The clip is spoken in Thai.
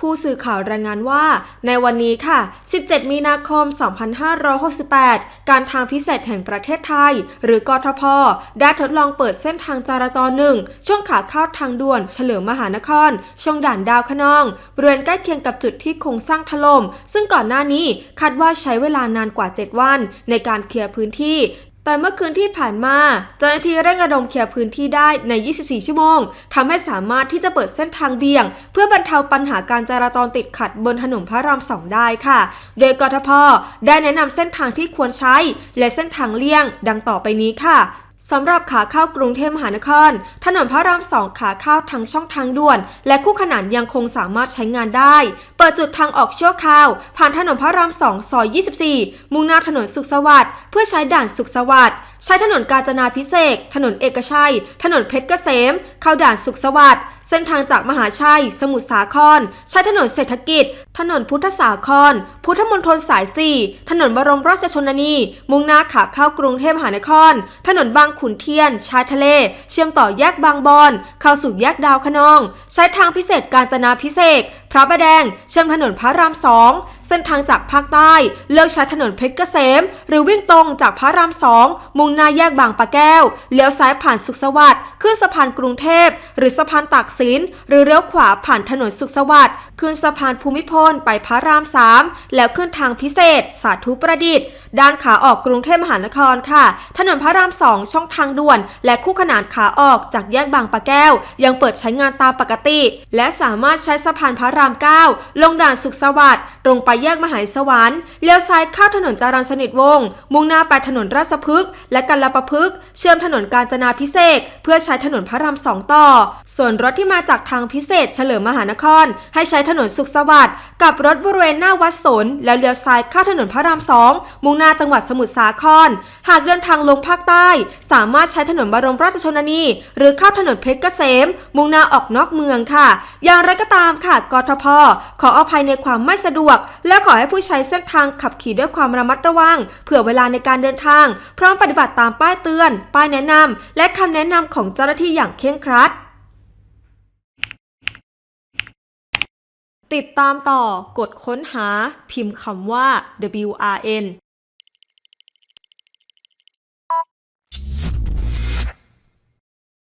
ผู้สื่อข่าวรายงานว่า ในวันนี้ค่ะ 17 มีนาคม 2568 การทางพิเศษแห่งประเทศไทย หรือกทพ ได้ทดลองเปิดเส้นทางจราจรหนึ่ง ช่วงขาเข้าทางด่วนเฉลิมมหานคร ช่องด่านดาวคะนอง บริเวณใกล้เคียงกับจุดที่โครงสร้างถล่ม ซึ่งก่อนหน้านี้คาดว่าใช้เวลานานกว่า 7 วัน ในการเคลียร์พื้นที่ แต่เมื่อคืนที่ผ่านมาเจ้าหน้าที่เร่งระดมเคลียร์พื้นที่ได้ใน 24 ชั่วโมงทำให้สามารถที่จะเปิดเส้นทางเบี่ยง เพื่อบรรเทาปัญหาการจราจรติดขัดบนถนนพระรามสองได้ค่ะ โดยกทพได้แนะนำเส้นทางที่ควรใช้ และเส้นทางเลี่ยงดังต่อไปนี้ค่ะ สำหรับขาเข้ากรุงเทพมหานคร ถนนพระรามสองขาเข้าทั้งช่องทางด่วน และคู่ขนานยังคงสามารถใช้งานได้ เปิดจุดทางออกชั่วคราว ผ่านถนนพระรามสองซอย 24 มุ่งหน้าถนนสุขสวัสดิ์เพื่อใช้ด่านสุขสวัสดิ์ใช้ถนนกาญจนาพิเศษถนนเอกชัย ถนนเพชรเกษม เข้าด่านสุขสวัสดิ์ เส้นทางจากมหาชัย สมุทรสาคร ใช้ถนนเศรษฐกิจ ถนนพุทธสาคร พุทธมณฑลสาย 4 ถนนบรมราชชนนี มุ่งหน้าขาเข้ากรุงเทพมหานคร ถนนบางขุนเทียน ชายทะเล เชื่อมต่อแยกบางบอน เข้าสู่แยกดาวคะนอง ใช้ทางพิเศษกาญจนาพิเศษ พระประแดง เชื่อมถนนพระรามสอง เส้นทางจากภาคใต้ เลือกใช้ถนนเพชรเกษม หรือวิ่งตรงจากพระรามสองมุ่งหน้าแยกบางปะแก้ว เลี้ยวซ้ายผ่านสุขสวัสดิ์ขึ้นสะพานกรุงเทพ หรือสะพานตากสิน หรือเลี้ยวขวาผ่านถนนสุขสวัสดิ์ขึ้นสะพานภูมิพลไปพระรามสามแล้วขึ้นทางพิเศษ สาธุประดิษฐ์ ด้านขาออกกรุงเทพมหานครค่ะ ถนนพระรามสองช่องทางด่วน และคู่ขนานขาออกจากแยกบางปะแก้ว ยังเปิดใช้งานตามปกติ และสามารถใช้สะพานพระรามเก้าลงด่านสุขสวัสดิ์ตรงไปแยกมหาสวรรค์เลี้ยวซ้ายเข้าถนนจรัญสนิทวงศ์มุ่งหน้าไปถนนราชพฤกษ์และกัลปะพฤกษ์เชื่อมถนนกาญจนาพิเศษเพื่อใช้ถนนพระรามสองต่อ ส่วนรถที่มาจากทางพิเศษ เฉลิมมหานคร ให้ใช้ถนนสุขสวัสดิ์กับรถบริเวณหน้าวัดสนแล้วเลี้ยวซ้ายเข้าถนนพระรามสองมุ่งหน้าจังหวัดสมุทรสาคร หากเดินทางลงภาคใต้ สามารถใช้ถนนบรมราชชนนี หรือเข้าถนนเพชรเกษม มุ่งหน้าออกนอกเมืองค่ะ อย่างไรก็ตามค่ะกทพขออภัยในความไม่สะดวกและขอให้ผู้ใช้เส้นทางขับขี่ด้วยความระมัดระวัง เผื่อเวลาในการเดินทาง พร้อมปฏิบัติตามป้ายเตือน ป้ายแนะนำและคำแนะนำของเจ้าหน้าที่อย่างเคร่งครัด ติดตามต่อกดค้นหาพิมพ์คำว่า WRN